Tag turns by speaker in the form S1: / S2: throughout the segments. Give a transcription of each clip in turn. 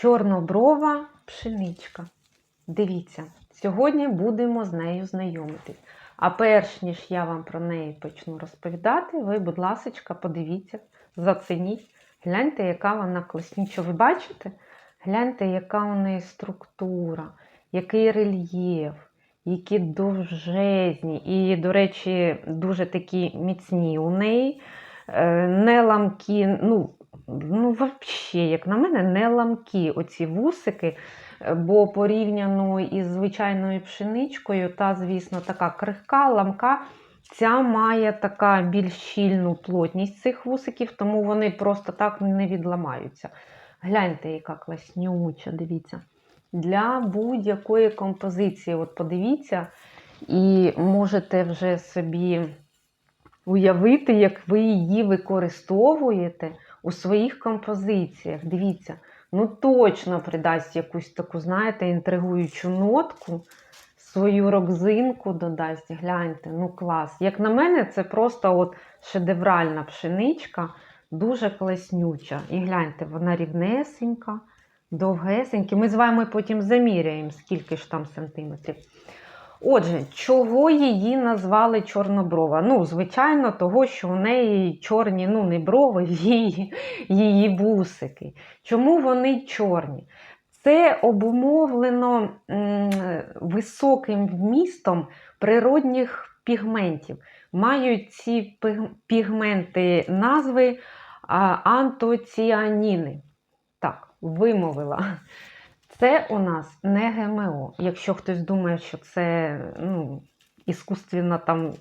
S1: Чорноброва пшеничка. Дивіться, сьогодні будемо з нею знайомитись. А перш ніж я вам про неї почну розповідати, ви, будь ласка, подивіться, зацініть, гляньте, яка вона класніча. Ви бачите? Гляньте, яка у неї структура, який рельєф, які довжезні. І, до речі, дуже такі міцні у неї, е, не ламкі, ну, ну, взагалі, як на мене, не ламкі оці вусики, е, бо порівняно із звичайною пшеничкою, та, звісно, така крихка, ламка. Ця має така більш щільну плотність цих вусиків, тому вони просто так не відламаються. Гляньте, яка класнюча, дивіться. Для будь-якої композиції, от подивіться, і можете вже собі уявити, як ви її використовуєте у своїх композиціях. Дивіться, ну точно придасть якусь таку, знаєте, інтригуючу нотку, свою рокзинку додасть. Гляньте, ну клас. Як на мене, це просто от шедевральна пшеничка, дуже класнюча. І гляньте, вона рівнесенька, довгесенька. Ми з вами потім заміряємо, скільки ж там сантиметрів. Отже, чого її назвали Чорноброва? Ну, звичайно, того, що у неї чорні, ну, не брови, її, її бусики. Чому вони чорні? Це обумовлено м, високим вмістом природних пігментів. Мають ці пігменти назви а, антоціаніни. Так, вимовила. Це у нас не ГМО. Якщо хтось думає, що це ну, іскусственно там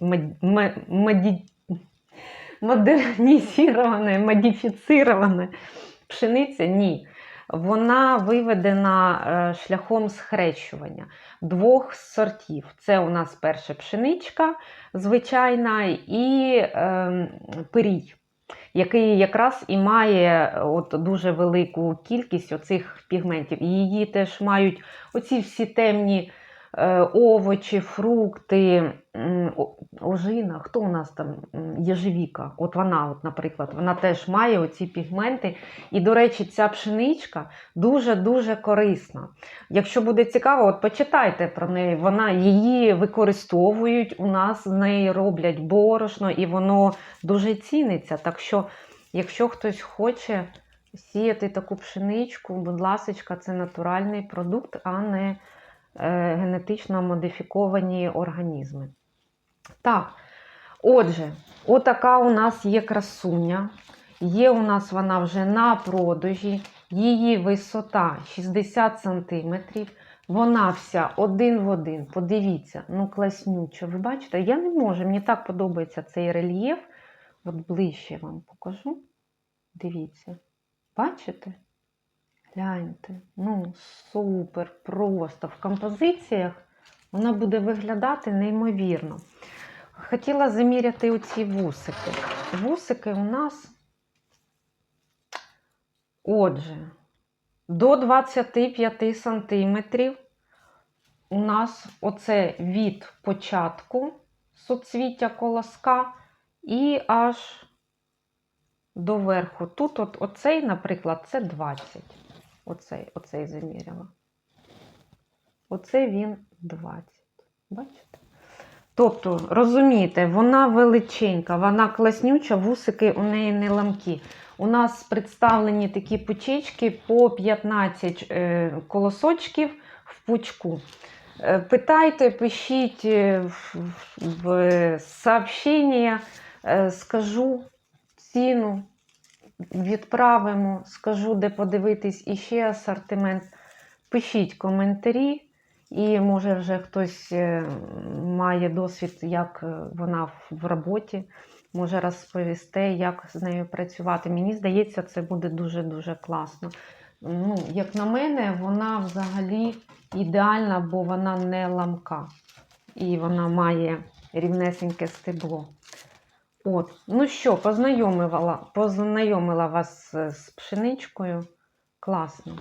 S1: модернізоване, модифіцироване пшениця, ні. Вона виведена е, шляхом схрещування двох сортів. Це у нас перша пшеничка звичайна і е, пирій який якраз і має от дуже велику кількість оцих пігментів. І її теж мають оці всі темні е, овочі, фрукти, ожина. Хто у нас там? Єжевіка. От вона, от, наприклад, вона теж має оці пігменти. І, до речі, ця пшеничка дуже-дуже корисна. Якщо буде цікаво, от почитайте про неї. Вона її використовують. У нас з неї роблять борошно, і воно дуже ціниться. Так що, якщо хтось хоче сіяти таку пшеничку, будь ласка, це натуральний продукт, а не генетично модифіковані організми. Так, отже, отака у нас є красуня. Є у нас вона вже на продажі. Її висота 60 см. Вона вся один в один. Подивіться, ну класнюча. Ви бачите? Я не можу, мені так подобається цей рельєф. От ближче вам покажу. Дивіться. Бачите? Гляньте. Ну, супер, просто. В композиціях вона буде виглядати неймовірно. Хотіла заміряти оці вусики. Вусики у нас, отже, до 25 сантиметрів у нас оце від початку соцвіття колоска і аж до верху. Тут от, оцей, наприклад, це 20. Оцей, оцей заміряла. Оце він 20. Бачите? Тобто, розумієте, вона величенька, вона класнюча, вусики у неї не ламкі. У нас представлені такі пучечки по 15 е, колосочків в пучку. Е, Питайте, пишіть е, в, сообщення, скажу ціну, відправимо, скажу, де подивитись іще асортимент. Пишіть коментарі. І може вже хтось е, має досвід, як е, вона в- роботі, може розповісти, як з нею працювати. Мені здається, це буде дуже-дуже класно. Ну, як на мене, вона взагалі ідеальна, бо вона не ламка. І вона має рівнесеньке стебло. От. Ну що, познайомила, познайомила вас з з пшеничкою. Класно.